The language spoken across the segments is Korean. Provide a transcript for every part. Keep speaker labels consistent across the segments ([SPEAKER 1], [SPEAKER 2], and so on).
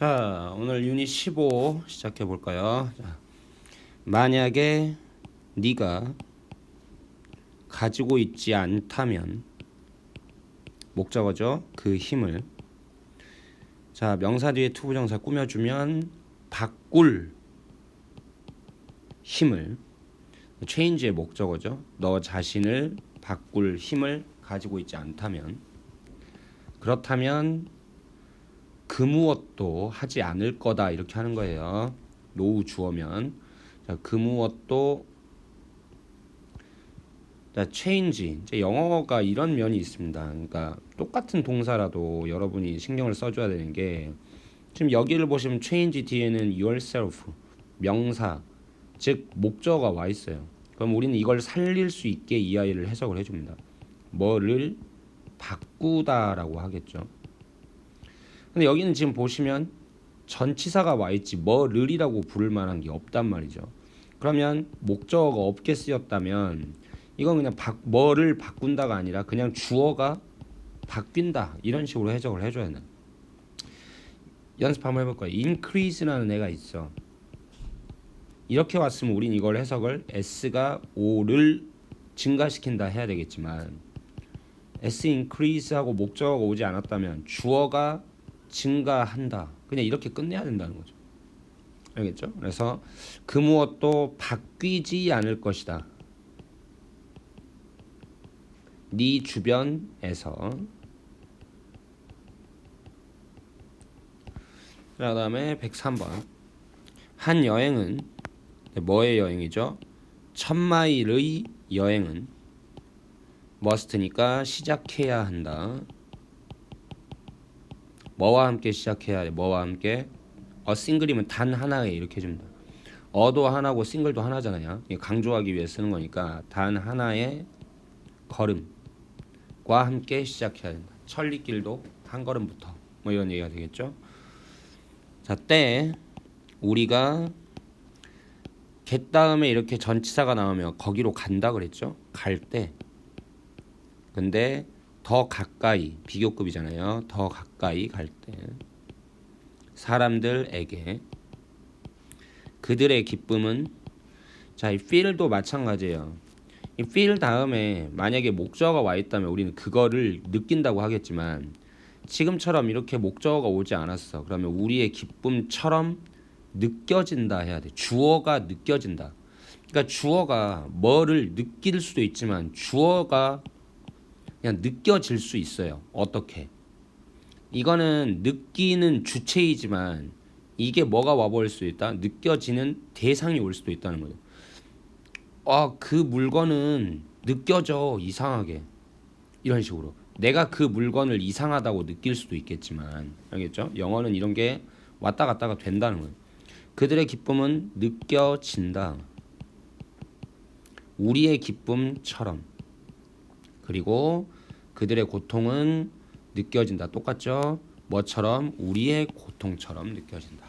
[SPEAKER 1] 자, 오늘 유닛 15 시작해 볼까요? 자, 만약에 네가 가지고 있지 않다면 목적어죠. 그 힘을 자, 명사 뒤에 투부정사 꾸며 주면 바꿀 힘을 change의 목적어죠. 너 자신을 바꿀 힘을 가지고 있지 않다면 그렇다면 그 무엇도 하지 않을 거다 이렇게 하는 거예요. 노후 주어면 자, 그 무엇도 자, change 이제 영어가 이런 면이 있습니다. 그러니까 똑같은 동사라도 여러분이 신경을 써줘야 되는 게 지금 여기를 보시면 change 뒤에는 yourself 명사 즉 목적어가 와 있어요. 그럼 우리는 이걸 살릴 수 있게 이 아이를 해석을 해줍니다. 뭐를 바꾸다라고 하겠죠. 근데 여기는 지금 보시면 전치사가 와 있지 뭐를이라고 부를 만한 게 없단 말이죠. 그러면 목적어가 없게 쓰였다면 이건 그냥 바, 뭐를 바꾼다가 아니라 그냥 주어가 바뀐다 이런 식으로 해석을 해줘야 돼. 연습 한번 해볼 거야. increase라는 애가 있어. 이렇게 왔으면 우린 이걸 해석을 s가 o를 증가시킨다 해야 되겠지만 s increase하고 목적어가 오지 않았다면 주어가 증가한다. 그냥 이렇게 끝내야 된다는 거죠. 알겠죠? 그래서 그 무엇도 바뀌지 않을 것이다. 네 주변에서 자, 그다음에 103번 한 여행은 뭐의 여행이죠? 천마일의 여행은 must니까 시작해야 한다. 뭐와 함께 시작해야 돼? 뭐와 함께? 어 싱글이면 단 하나에 이렇게 해줍니다. 어도 하나고 싱글도 하나잖아요. 강조하기 위해 쓰는 거니까 단 하나의 걸음과 함께 시작해야 된다. 천리길도 한 걸음부터 뭐 이런 얘기가 되겠죠. 자, 때 우리가 get 다음에 이렇게 전치사가 나오면 거기로 간다 그랬죠. 갈 때. 근데 더 가까이 비교급이잖아요. 더 가까이 갈 때 사람들에게 그들의 기쁨은 자, 이 feel도 마찬가지예요. 이 feel 다음에 만약에 목적어가 와 있다면 우리는 그거를 느낀다고 하겠지만 지금처럼 이렇게 목적어가 오지 않았어. 그러면 우리의 기쁨처럼 느껴진다 해야 돼. 주어가 느껴진다. 그러니까 주어가 뭐를 느낄 수도 있지만 주어가 그냥 느껴질 수 있어요. 어떻게? 이거는 느끼는 주체이지만 이게 뭐가 와버릴 수 있다? 느껴지는 대상이 올 수도 있다는 거예요. 아, 그 물건은 느껴져 이상하게 이런 식으로 내가 그 물건을 이상하다고 느낄 수도 있겠지만 알겠죠? 영어는 이런 게 왔다 갔다가 된다는 거예요. 그들의 기쁨은 느껴진다. 우리의 기쁨처럼 그리고 그들의 고통은 느껴진다. 똑같죠? 뭐처럼 우리의 고통처럼 느껴진다.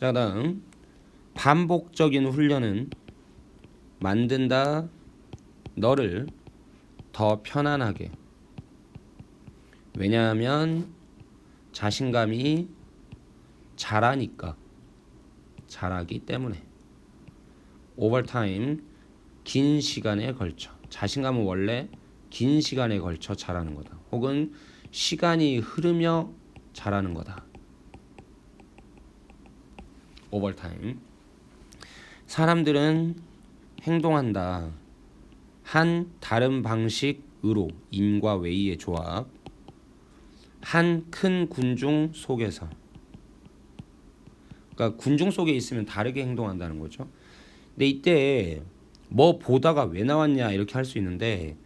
[SPEAKER 1] 자, 다음 반복적인 훈련은 만든다 너를 더 편안하게 왜냐하면 자신감이 잘하니까 잘하기 때문에 오버타임 긴 시간에 걸쳐 자신감은 원래 긴 시간에 걸쳐 잘하는 거다. 혹은 시간이 흐르며 잘하는 거다. 오버타임. 사람들은 행동한다. 한 다른 방식으로 인과 외의 조합. 한 큰 군중 속에서. 그러니까 군중 속에 있으면 다르게 행동한다는 거죠. 근데 이때 뭐 보다가 왜 나왔냐 이렇게 할 수 있는데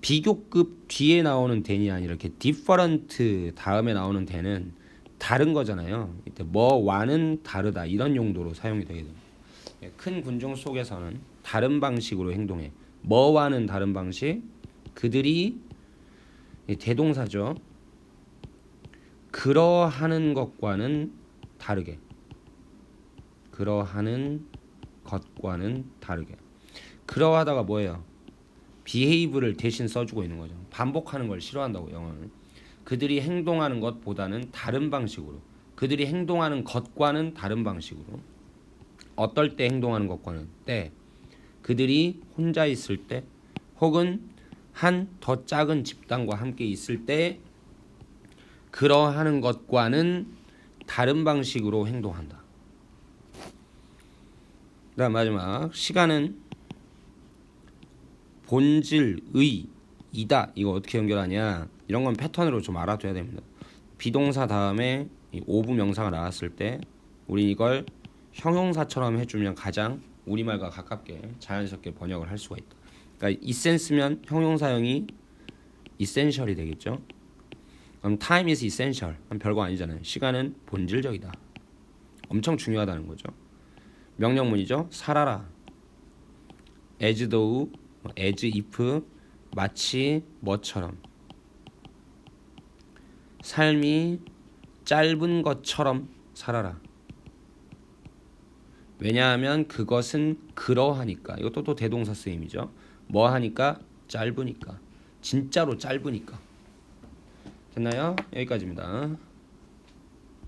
[SPEAKER 1] 비교급 뒤에 나오는 den이 아니라 이렇게 different 다음에 나오는 den은 다른 거잖아요. 이때 뭐와는 다르다 이런 용도로 사용이 되게 됩니다. 예, 큰 군중 속에서는 다른 방식으로 행동해. 뭐와는 다른 방식. 그들이 대동사죠. 그러하는 것과는 다르게. 그러하는 것과는 다르게. 그러하다가 뭐예요? behave를 대신 써주고 있는 거죠. 반복하는 걸 싫어한다고 영어는. 그들이 행동하는 것보다는 다른 방식으로 그들이 행동하는 것과는 다른 방식으로 어떨 때 행동하는 것과는 때 그들이 혼자 있을 때 혹은 한 더 작은 집단과 함께 있을 때 그러하는 것과는 다른 방식으로 행동한다. 그다음 마지막 시간은 본질의 이다. 이거 어떻게 연결하냐? 이런 건 패턴으로 좀 알아둬야 됩니다. 비동사 다음에 이 오부 명사가 나왔을 때 우리 이걸 형용사처럼 해주면 가장 우리말과 가깝게 자연스럽게 번역을 할 수가 있다. 그러니까 이센스면 형용사형이 essential이 되겠죠. 그럼 is essential. 그럼 별거 아니잖아요. 시간은 본질적이다. 엄청 중요하다는 거죠. 명령문이죠. 살아라. as though, as if, 마치 뭐처럼. 삶이 짧은 것처럼 살아라. 왜냐하면 그것은 그러하니까. 이것도 또 대동사 쓰임이죠. 뭐 하니까 짧으니까. 진짜로 짧으니까. 됐나요? 여기까지입니다.